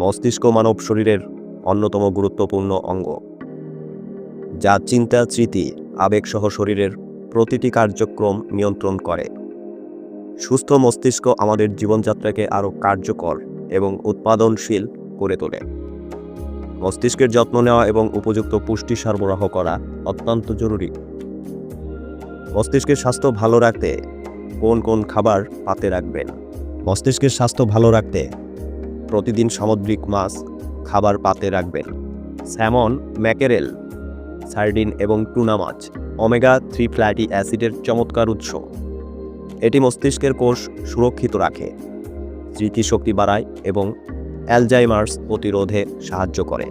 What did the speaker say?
মস্তিষ্ক মানব শরীরের অন্যতম গুরুত্বপূর্ণ অঙ্গ। যা চিন্তা, স্মৃতি, আবেগসহ শরীরের প্রতিটি কার্যক্রম নিয়ন্ত্রণ করে। সুস্থ মস্তিষ্ক আমাদের জীবনযাত্রাকে আরও কার্যকর এবং উৎপাদনশীল করে তোলে। মস্তিষ্কের যত্ন নেওয়া এবং উপযুক্ত পুষ্টি সরবরাহ করা অত্যন্ত জরুরি। মস্তিষ্কের স্বাস্থ্য ভালো রাখতে কোন কোন খাবার পাতে রাখবেন? মস্তিষ্কের স্বাস্থ্য ভালো রাখতে প্রতিদিন সামুদ্রিক মাছ খাবার পাতে রাখবেন স্যামন, ম্যাকেরেল, সার্ডিন এবং টুনা মাছ অমেগা থ্রি ফ্ল্যাটি অ্যাসিডের চমৎকার উৎস। এটি মস্তিষ্কের কোষ সুরক্ষিত রাখে, স্মৃতিশক্তি বাড়ায় এবং অ্যালজাইমার্স প্রতিরোধে সাহায্য করে।